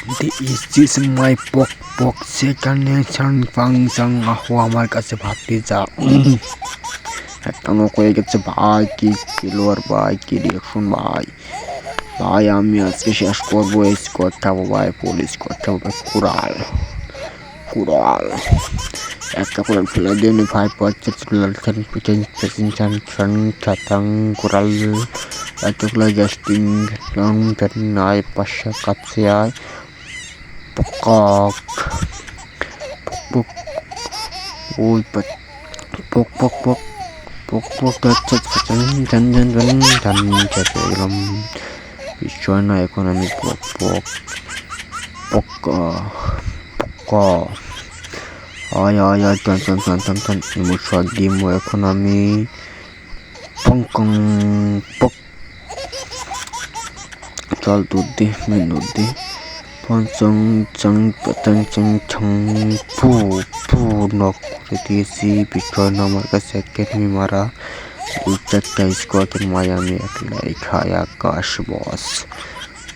This is my pok pok nation function আহো আমার কাছে ভাবতে যা। একটা নক হয়ে গেছে ভাই কি কিলোর ভাই কি রিয়াকশন ভাই ভাই আমি আজকে শেষ করব এই স্কোয়াড খাব ভাই পুলিশ স্কোয়াড খাব ভাই কুড়াল কুড়াল একটা করে ফেলে দিন ভাই পঞ্চাশ লালখান পিছন পেছন চান চান চাতাং কুড়াল এতগুলো জাস্টিং রং নাই পাশা কাছে আয় পকক পক ওই পক পক পক পক পক পক যাচ্ছে ঝন ঝন ঝন ঝন ঝন চেপে গেলাম বিষয় না এখন আমি পক পক পক পক আয় আয় আয় টান টান টান টান টান এমন শট দিম এখন আমি পঙ্কং পক চল দুধ দি মেন দুধ দি পঞ্চং চং পতং চং ছং ফু ফু নক করে দিয়েছি না আমার কাছে একাডেমি মারা দু চারটা স্কোয়াডের মায় আমি একলাই আকাশ বস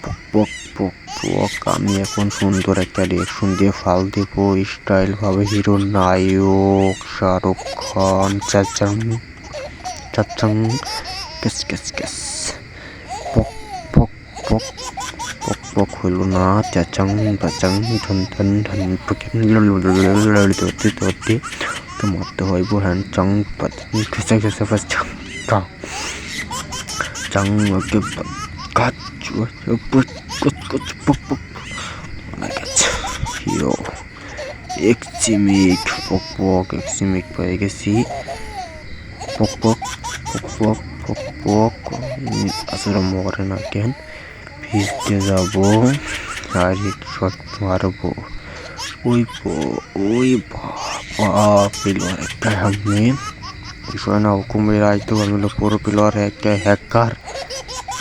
পক পক পক আমি এখন সুন্দর একটা রিয়েকশন দিয়ে ফাল দেব স্টাইল ভাবে হিরো নায়ক শাহরুখ খান চাচাং চাচাং কেস কেস কেস পক পক পক ว่าคุยลุนาจะจังปะจังทนทันทันปะกินลลลลลลตัวที่ตัวที่ก็หมดตัวไอ้บุหันจังปะจังคือจังคือสักจังก็จังว่าก็ปะกัดชัวร์ปุ๊บปุ๊บปุ๊บปุ๊บปุ๊บอะไรกันโย่เอ็กซิมิกปกปกเอ็กซิมิกไปกันสิปกปกปกปกปกปกอัศรมวรนักเกณฑ์ ভিজতে যাব শারীরিক শট মারবো ওই ব- ওই বাবা পিলার একটা সামনে বিষয় না হুকুমের আইতো আমি হলো পুরো পিলার একটা হ্যাকার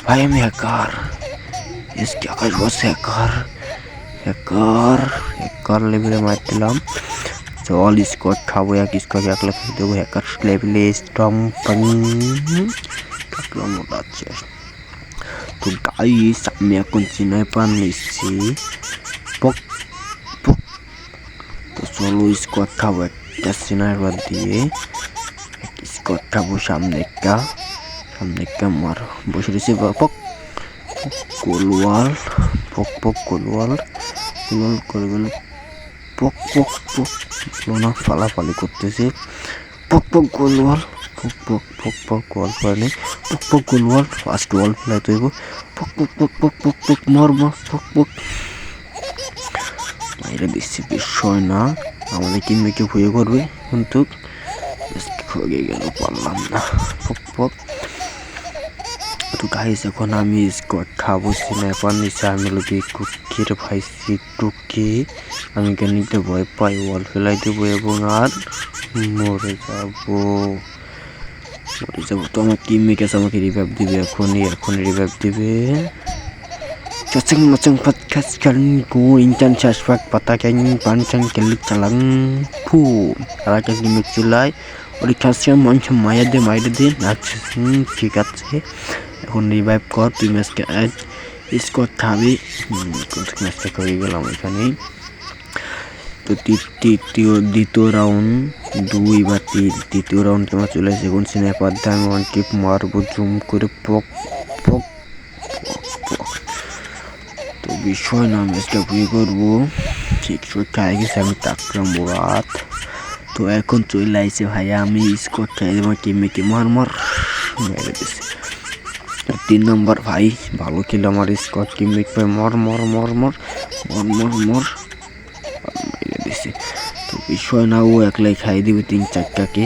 ভাই আমি হ্যাকার इसके आकाश बस হ্যাকার হ্যাকার হ্যাকার লেভেলে মার দিলাম চল স্কোয়াড খাবো এক স্কোয়াড এক লাখ দেবো হ্যাকার লেভেলে স্টম্পাং কাকলা মোটা আছে তো গাইস আমি এখন চিনাই পান নিচ্ছি পক পক তো চলো স্কোয়াড খাব একটা সিনাইবার দিয়ে এক স্কোয়াড খাব সামনে একটা সামনে একটা মার বসে রয়েছে পক পক গোলওয়াল পক পক গোলওয়াল গোলওয়াল করে গেল পক পক পক লোনা ফালাফালি করতেছে পক পক গোলওয়াল পক পক পক পক গোল ফেলে পক পক গোলওয়াল ফার্স্ট ওয়াল ফেলাই তৈব পক পক পক পক পক পক মর মর পক পক এটা বেশি বিষয় না আমাদের কিনবে হয়ে করবে কিন্তু হয়ে গেল পারলাম না পক পক তো গাইস এখন আমি স্কট খাব স্ন্যাপার নিচে আমি লোকে কুকির ভাইসি টুকি আমি নিতে ভয় পাই ওয়াল ফেলাই দেবো এবং আর মরে যাব যাব দিবে এখন রিভাইভ দিবে। চচং মচং ফাত খাস খান, গো, ইনচান শাসপাক পাতা ক্যাং ফু। তারা গিমিক চুলাই ওই খাসিয়া মানুষ মায়া দে মাইরে দে আচ্ছা ঠিক আছে। এখন রিভাইভ কর, তুই ম্যাচকে স্কোর খাবি ম্যাচটা করে গেলাম এখানেই। দ্বিতীয় রাউন্ড দুই বা তিন, তৃতীয় রাউন্ড তোমার চলে আসে? এখন স্ন্যাপার দিয়ে আমি ওয়ান টিপ মারবো জুম করে পক পক তো বিষয় না ম্যাচটা পুয়ে করব। একশো খাই গেছে, আমি টাকলাম রাত। তো এখন চলে আসে ভাইয়া আমি স্কোর খাই দেবো কিমে মার মার, মেরে দিছে। তিন নম্বর ভাই, ভালো খেলে আমার স্কোয়াড কিমিক ভাই, মর মর মর মর মর মর মর। তো বিষয় না ও একলাই খাই দিবে তিন চারটাকে।